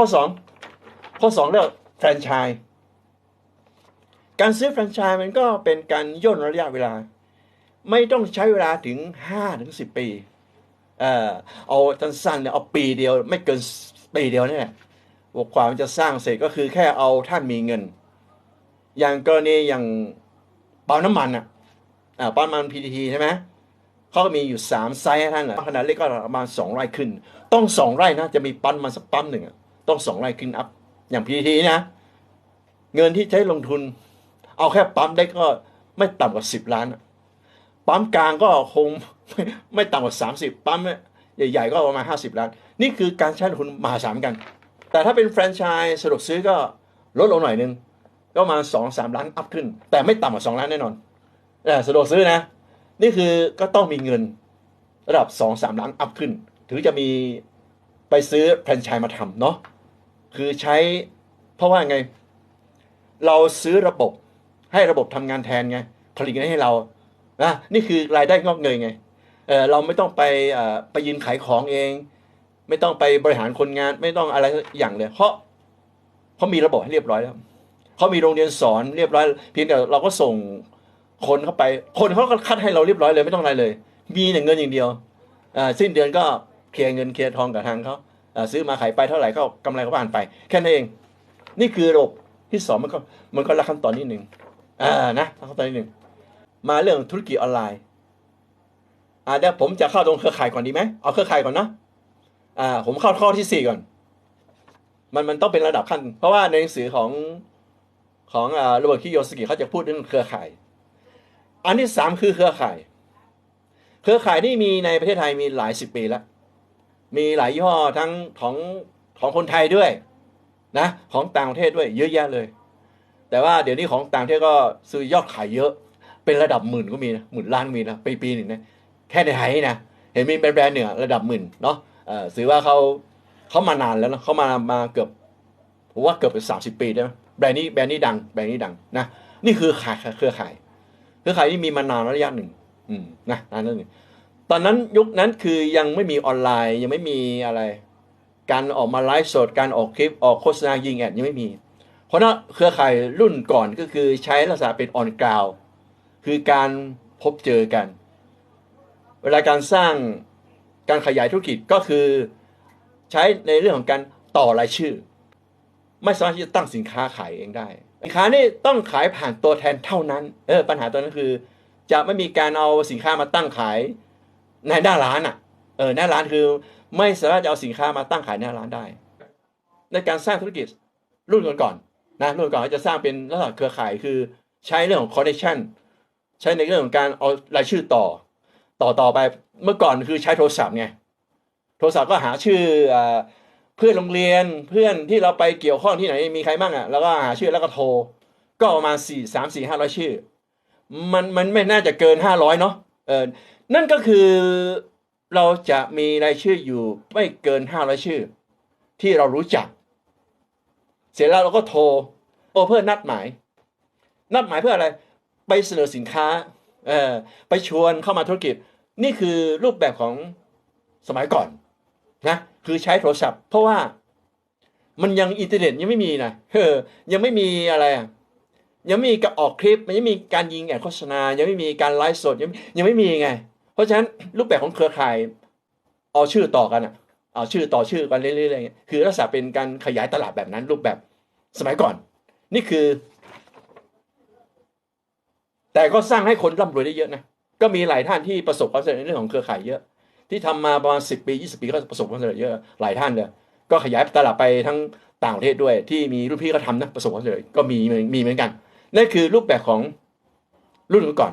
ข้อสองข้อสองเรียกแฟรนไชส์การซื้อแฟรนไชส์มันก็เป็นการย่นระยะเวลา ไม่ต้องใช้เวลาถึงห้าถึงสิบปี เอ่อเอาสั้นๆเนี่ยเอาปีเดียว ไม่เกินปีเดียวนี่แหละบวกความจะสร้างเสร็จก็คือแค่เอาท่านมีเงิน อย่างกรณีอย่างปั๊มน้ำมันอะอ่าปั๊มน้ำมันพีทีใช่ไหมเขาก็มีอยู่สามไซส์ให้ท่านอะขนาดเล็กก็ประมาณสองไร่ขึ้น ต้องสองไร่นะจะมีปั๊มมันสักปั๊มหนึ่งอะ ต้องสองไร่ขึ้นอัพ อย่างพีทีนะ เงินที่ใช้ลงทุน เอาแค่ปั๊มได้ก็ไม่ต่ำกว่าสิบล้าน ปั๊มกลางก็คงไม่ไม่ต่ำกว่าสามสิบปั๊มใหญ่ ๆ ก็ประมาณห้าสิบล้าน นี่คือการใช้ลงทุนมหาศาลกัน แต่ถ้าเป็นแฟรนไชส์สะดวกซื้อก็ลดลงหน่อยนึง ก็มาสองสามล้านอัพขึ้น แต่ไม่ต่ำกว่าสองล้านแน่นอนเออสะดวกซื้อนะ นี่คือก็ต้องมีเงินระดับสองสามล้านอัพขึ้น ถึงจะมีไปซื้อแฟรนไชส์มาทำเนาะ คือใช้เพราะว่าไง เราซื้อระบบให้ระบบทำงานแทนไงผลิตเงินให้เรานะนี่คือรายได้งอกเงยไงเออเราไม่ต้องไปไปยืนขายของเอง ไม่ต้องไปบริหารคนงาน ไม่ต้องอะไรสักอย่างเลย เพราะเขามีระบบให้เรียบร้อยแล้วเขามีโรงเรียนสอนเรียบร้อย เพียงแต่เราก็ส่งคนเข้าไป คนเขาก็คัดให้เราเรียบร้อยเลยไม่ต้องอะไรเลย มีแต่เงินอย่างเดียวอ่าสิ้นเดือนก็เคลียร์เงินเคลียร์ทองกับทางเขา ซื้อมาขายไปเท่าไหร่ก็กำไรก็ผ่านไป แค่นั้นเอง นี่คือระบบที่สองมันก็มันก็ละขั้นตอนนิดหนึ่งอ่านะละขั้นตอนนิดหนึ่งมาเรื่องธุรกิจออนไลน์อ่าเดี๋ยวผมจะเข้าตรงเครือข่ายก่อนดีไหมเอาเครือข่ายก่อนเนาะอ่าผมเข้าข้อที่สี่ก่อน มันมันต้องเป็นระดับขั้น เพราะว่าในหนังสือของของอ่าโรเบิร์ตคิโยสกิเขาจะพูดเรื่องเครือข่าย อันที่สามคือเครือข่าย เครือข่ายนี่มีในประเทศไทยมีหลายสิบปีแล้ว มีหลายยี่ห้อทั้งของของคนไทยด้วยนะของต่างประเทศด้วยเยอะแยะเลย แต่ว่าเดี๋ยวนี้ของต่างประเทศก็ซื้อยอดขายเยอะ เป็นระดับหมื่นก็มีนะหมื่นล้านมีนะปีปีหนึ่งนะแค่ในไทยนะเห็นมีแบรนด์แบรนด์หนึ่งอระดับหมื่นเนาะถือว่าเขาเขามานานแล้วนะเขามามาเกือบผมว่าเกือบเป็นสามสิบปีได้ไหมแบรนด์นี้แบรนด์นี้ดังแบรนด์นี้ดังนะนี่คือขายเครือข่าย เครือข่ายที่มีมานานระยะหนึ่งอืมนะนานแล้วหนึ่ง ตอนนั้นยุคนั้นคือยังไม่มีออนไลน์ ยังไม่มีอะไร การออกมาไลฟ์สดการออกคลิปออกโฆษณายิงแอดยังไม่มี เพราะนั้นเครือข่ายรุ่นก่อนก็คือใช้ลักษณะเป็นออนกราวคือการพบเจอกัน เวลาการสร้างการขยายธุรกิจก็คือใช้ในเรื่องของการต่อรายชื่อ ไม่สามารถที่จะตั้งสินค้าขายเองได้ สินค้านี่ต้องขายผ่านตัวแทนเท่านั้น เออปัญหาตัวนั้นคือ จะไม่มีการเอาสินค้ามาตั้งขาย ในหน้าร้านอะเออหน้าร้านคือไม่สามารถจะเอาสินค้ามาตั้งขายหน้าร้านได้ ในการสร้างธุรกิจรุ่นก่อนๆนะรุ่นก่อนจะสร้างเป็นลักษณะเครือข่ายคือใช้เรื่องของ connection ใช้ในเรื่องของการเอารายชื่อต่อ ต่อต่อไปเมื่อก่อนคือใช้โทรศัพท์ไงโทรศัพท์ก็หาชื่อเพื่อนโรงเรียนเพื่อนที่เราไปเกี่ยวข้องที่ไหนมีใครบ้างอะแล้วก็หาชื่อแล้วก็โทร ก็ประมาณสี่สามสี่ห้าร้อยชื่อ มันมันไม่น่าจะเกินห้าร้อยเนาะ เออนั่นก็คือเราจะมีรายชื่ออยู่ไม่เกินห้าร้อยชื่อ ที่เรารู้จัก เสร็จแล้วเราก็โทรโทรเพื่อนัดหมาย นัดหมายเพื่ออะไร ไปเสนอสินค้าเออไปชวนเข้ามาธุรกิจ นี่คือรูปแบบของสมัยก่อนนะคือใช้โทรศัพท์ เพราะว่ามันยังอินเทอร์เน็ตยังไม่มีนะเออยังไม่มีอะไรอะ ยังไม่มีการออกคลิป มันยังไม่มีการยิงแอดโฆษณา ยังไม่มีการไลฟ์สดยังยังไม่มีไง เพราะฉะนั้นรูปแบบของเครือข่ายเอาชื่อต่อกันอะเอาชื่อต่อชื่อกันเรื่อยๆอะไรเงี้ยคือลักษณะเป็นการขยายตลาดแบบนั้นรูปแบบสมัยก่อน นี่คือ แต่ก็สร้างให้คนร่ำรวยได้เยอะนะก็มีหลายท่านที่ประสบความสำเร็จในเรื่องของเครือข่ายเยอะ ที่ทำมาประมาณสิบปียี่สิบปีก็ประสบความสำเร็จเยอะหลายท่านเลยก็ขยายตลาดไปทั้งต่างประเทศด้วย ที่มีรุ่นพี่ก็ทำนะประสบความสำเร็จก็มีมีเหมือนกัน นั่นคือรูปแบบของรุ่นก่อน